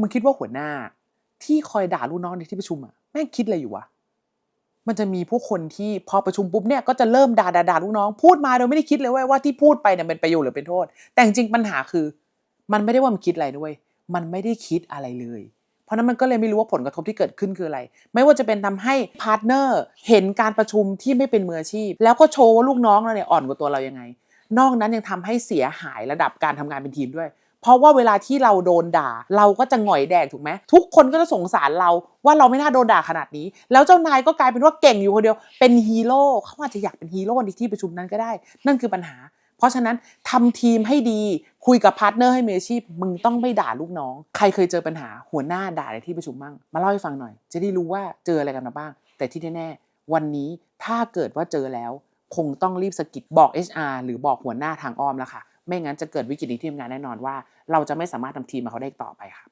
มึงคิดว่าหัวหน้าที่คอยด่าลูกน้องในที่ประชุมอะแม่งคิดอะไรอยู่วะมันจะมีผู้คนที่พอประชุมปุ๊บเนี่ยก็จะเริ่มด่าด่าด่าลูกน้อง พูดมาโดยไม่ได้คิดเลยว้ยว่าที่พูดไปเนี่ยเป็นประโยชน์หรือเป็นโทษ แต่จริงๆปัญหาคือ มันไม่ได้ว่ามันคิดอะไรด้วย มันไม่ได้คิดอะไรเลย เพราะนั้นมันก็เลยไม่รู้ว่าผลกระทบที่เกิดขึ้นคืออะไร ไม่ว่าจะเป็นทำให้พาร์ทเนอร์เห็นการประชุมที่ไม่เป็นมืออาชีพ แล้วก็โชว์ว่าลูกน้องเราเนี่ยอ่อนกว่าตัวเรายังไง นอกนั้นยังทำให้เสียหายระดับการทำงานเป็นทีมด้วย เพราะว่าเวลาที่เราโดนด่า เราก็จะหงอยแดกถูกไหมทุกคนก็จะสงสารเราว่าเราไม่น่าโดนด่าขนาดนี้ แล้วเจ้านายก็กลายเป็นว่าเก่งอยู่คนเดียวเป็นฮีโร่เขาอาจจะอยากเป็นฮีโร่ในที่ประชุมนั้นก็ได้ นั่นคือปัญหา เพราะฉะนั้นทำทีมให้ดีคุยกับพาร์ทเนอร์ให้มืออาชีพ มึงต้องไม่ด่าลูกน้อง ใครเคยเจอปัญหาหัวหน้าด่าในที่ประชุมบ้างมาเล่าให้ฟังหน่อย จะได้รู้ว่าเจออะไรกันมาบ้าง แต่ที่แน่ๆวันนี้ถ้าเกิดว่าเจอแล้ว คงต้องรีบสกิดบอก HR หรือบอกหัวหน้าทางอ้อมแล้วค่ะ ไม่งั้นจะเกิดวิกฤตในที่ทำงานแน่นอนว่า เราจะไม่สามารถทำทีมมาเขาได้ต่อไปครับ